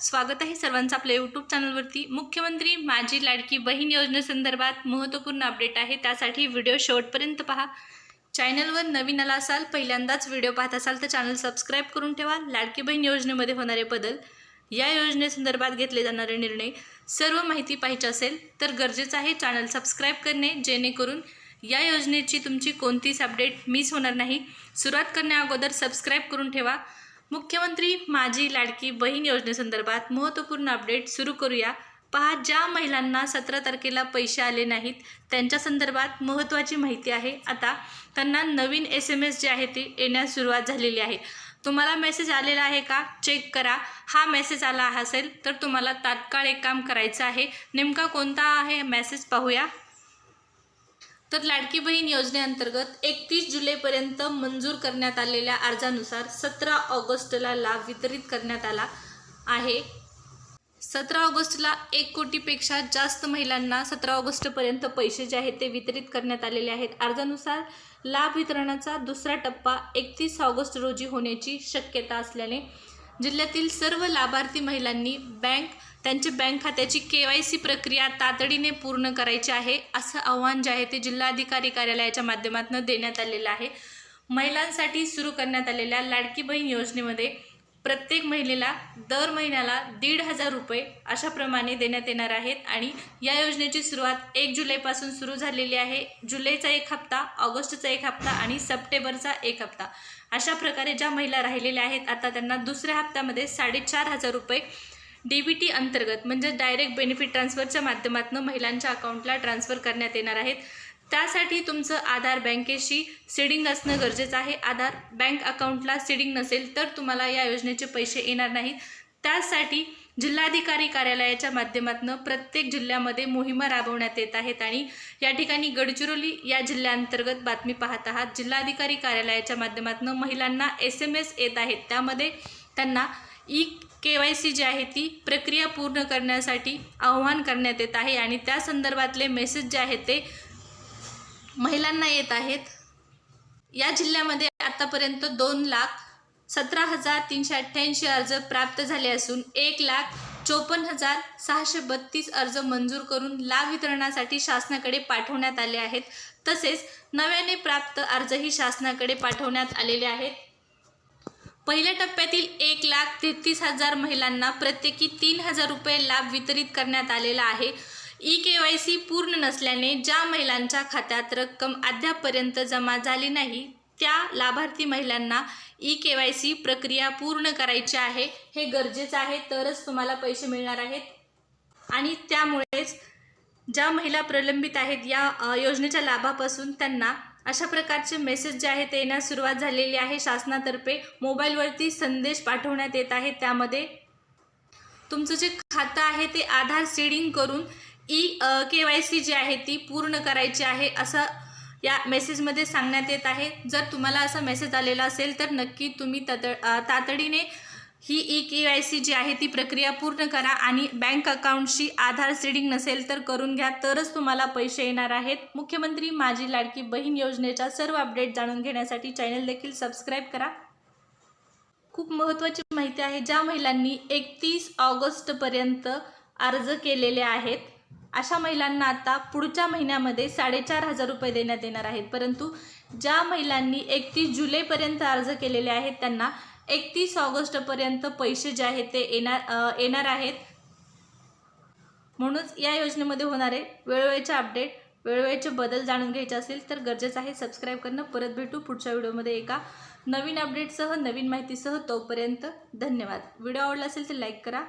स्वागत आहे सर्वांचं आपल्या यूट्यूब चॅनलवरती मुख्यमंत्री माझी लाडकी बहीण योजनेसंदर्भात महत्त्वपूर्ण अपडेट आहे. त्यासाठी व्हिडिओ शेवटपर्यंत पहा. चॅनलवर नवीन आला असाल पहिल्यांदाच व्हिडिओ पाहत असाल तर चॅनल सबस्क्राईब करून ठेवा. लाडकी बहीण योजनेमध्ये होणारे बदल या योजनेसंदर्भात घेतले जाणारे निर्णय सर्व माहिती पाहिजे असेल तर गरजेचं आहे चॅनल सबस्क्राईब करणे जेणेकरून या योजनेची तुमची कोणतीच अपडेट मिस होणार नाही. सुरुवात करण्याअगोदर सबस्क्राईब करून ठेवा. मुख्यमंत्री माझी लाडकी बहीण योजनेसंदर्भात महत्त्वपूर्ण अपडेट सुरू करूया. पहा ज्या महिलांना सतरा तारखेला पैसे आले नाहीत त्यांच्या संदर्भात महत्त्वाची माहिती आहे. आता त्यांना नवीन एस एम एस जे आहे ते येण्यास सुरुवात झालेली आहे. तुम्हाला मेसेज आलेला आहे का? चेक करा. हा मेसेज आला असेल तर तुम्हाला तात्काळ एक काम करायचं आहे. नेमका कोणता आहे? मेसेज पाहूया. तर लाडकी बहीण योजनेअंतर्गत एकतीस जुलैपर्यंत मंजूर करण्यात आलेल्या अर्जानुसार सतरा ऑगस्टला लाभ वितरित करण्यात आला आहे. सतरा ऑगस्टला एक कोटीपेक्षा जास्त महिलांना सतरा ऑगस्टपर्यंत पैसे जे आहेत ते वितरित करण्यात आलेले आहेत. अर्जानुसार लाभ वितरणाचा दुसरा टप्पा एकतीस ऑगस्ट रोजी होण्याची शक्यता असल्याने जिल्ह्यातील सर्व लाभार्थी महिलांनी बँक त्यांच्या बँक खात्याची के वाय सी प्रक्रिया तातडीने पूर्ण करायची आहे असं आव्हान जे आहे ते जिल्हाधिकारी कार्यालयाच्या माध्यमातून देण्यात आलेलं आहे. महिलांसाठी सुरू करण्यात आलेल्या लाडकी बहीण योजनेमध्ये प्रत्येक महिलेला दर महिन्याला दीड हजार रुपये अशाप्रमाणे देण्यात येणार आहेत आणि या योजनेची सुरुवात एक जुलैपासून सुरू झालेली आहे. जुलैचा एक हप्ता ऑगस्टचा एक हप्ता आणि सप्टेंबरचा एक हप्ता. अशा प्रकारे ज्या महिला राहिलेल्या आहेत आता त्यांना दुसऱ्या हप्त्यामध्ये साडेचार हजार रुपये डी बी टी अंतर्गत म्हणजे डायरेक्ट बेनिफिट ट्रान्सफरच्या माध्यमातून महिलांच्या अकाउंटला ट्रान्सफर करण्यात येणार आहेत. त्यासाठी तुमचं आधार बँकेशी सिडिंग असणं गरजेचं आहे. आधार बँक अकाउंटला सिडिंग नसेल तर तुम्हाला या योजनेचे पैसे येणार नाहीत. त्यासाठी जिल्हाधिकारी कार्यालयाच्या माध्यमातून प्रत्येक जिल्ह्यामध्ये मोहिमा राबवण्यात येत आहेत आणि या ठिकाणी गडचिरोली या जिल्ह्याअंतर्गत बातमी पाहत आहात. जिल्हाधिकारी कार्यालयाच्या माध्यमातून महिलांना एस एम एस येत आहेत. त्यामध्ये त्यांना ई के वाय सी जी आहे ती प्रक्रिया पूर्ण करण्यासाठी आव्हान करण्यात येत आहे आणि त्या संदर्भातले मेसेज जे आहेत ते महिलांना येत आहेत. या जिल्ह्यामध्ये आतापर्यंत दोन लाख सतरा हजार तीनशे अठ्ठ्याऐंशी अर्ज प्राप्त झाले असून एक लाख चोपन्न हजार सहाशे बत्तीस अर्ज मंजूर करून लाभ वितरणासाठी शासनाकडे पाठवण्यात आले आहेत. तसेच नव्याने प्राप्त अर्जही शासनाकडे पाठवण्यात आलेले आहेत. पहिल्या टप्प्यातील एक लाख तेहतीस हजार महिलांना प्रत्येकी तीन हजार रुपये लाभ वितरित करण्यात आलेला आहे. ई के वाय सी पूर्ण नसल्याने ज्या महिलांच्या खात्यात रक्कम अद्यापपर्यंत जमा झाली नाही त्या लाभार्थी महिलांना ई के वाय सी प्रक्रिया पूर्ण करायची आहे. हे गरजेचं आहे तरच तुम्हाला पैसे मिळणार आहेत. आणि त्यामुळेच ज्या महिला प्रलंबित आहेत या योजनेच्या लाभापासून त्यांना अशा प्रकारचे मेसेज जे आहेत ते येण्यास सुरुवात झालेली आहे. शासनातर्फे मोबाईलवरती संदेश पाठवण्यात येत आहे. त्यामध्ये तुमचं जे खातं आहे ते आधार सीडिंग करून ई के वाय सी जी आहे ती पूर्ण करायची आहे असं या मेसेजमध्ये सांगण्यात येत आहे. जर तुम्हाला असा मेसेज आलेला असेल तर नक्की तुम्ही तत तातडीने ही ई के वाय सी जी आहे ती प्रक्रिया पूर्ण करा आणि बँक अकाउंटशी आधार सीडिंग नसेल तर करून घ्या तरच तुम्हाला पैसे येणार आहेत. मुख्यमंत्री माझी लाडकी बहीण योजनेच्या सर्व अपडेट जाणून घेण्यासाठी चॅनल देखील सबस्क्राईब करा. खूप महत्त्वाची माहिती आहे ज्या महिलांनी एकतीस ऑगस्टपर्यंत अर्ज केलेले आहेत अशा महिलांना आता पुढच्या महिन्यामध्ये साडेचार हजार रुपये देण्यात येणार आहेत. परंतु ज्या महिलांनी एकतीस जुलैपर्यंत अर्ज केलेले आहेत त्यांना एकतीस ऑगस्टपर्यंत पैसे जे आहेत ते येणार येणार आहेत. म्हणूनच या योजनेमध्ये होणारे वेळोवेळचे अपडेट वेळोवेळचे बदल जाणून घ्यायचे असेल तर गरजेचं आहे सबस्क्राईब करणं. परत भेटू पुढच्या व्हिडिओमध्ये एका नवीन अपडेटसह नवीन माहितीसह. तोपर्यंत धन्यवाद. व्हिडिओ आवडला असेल तर लाईक करा.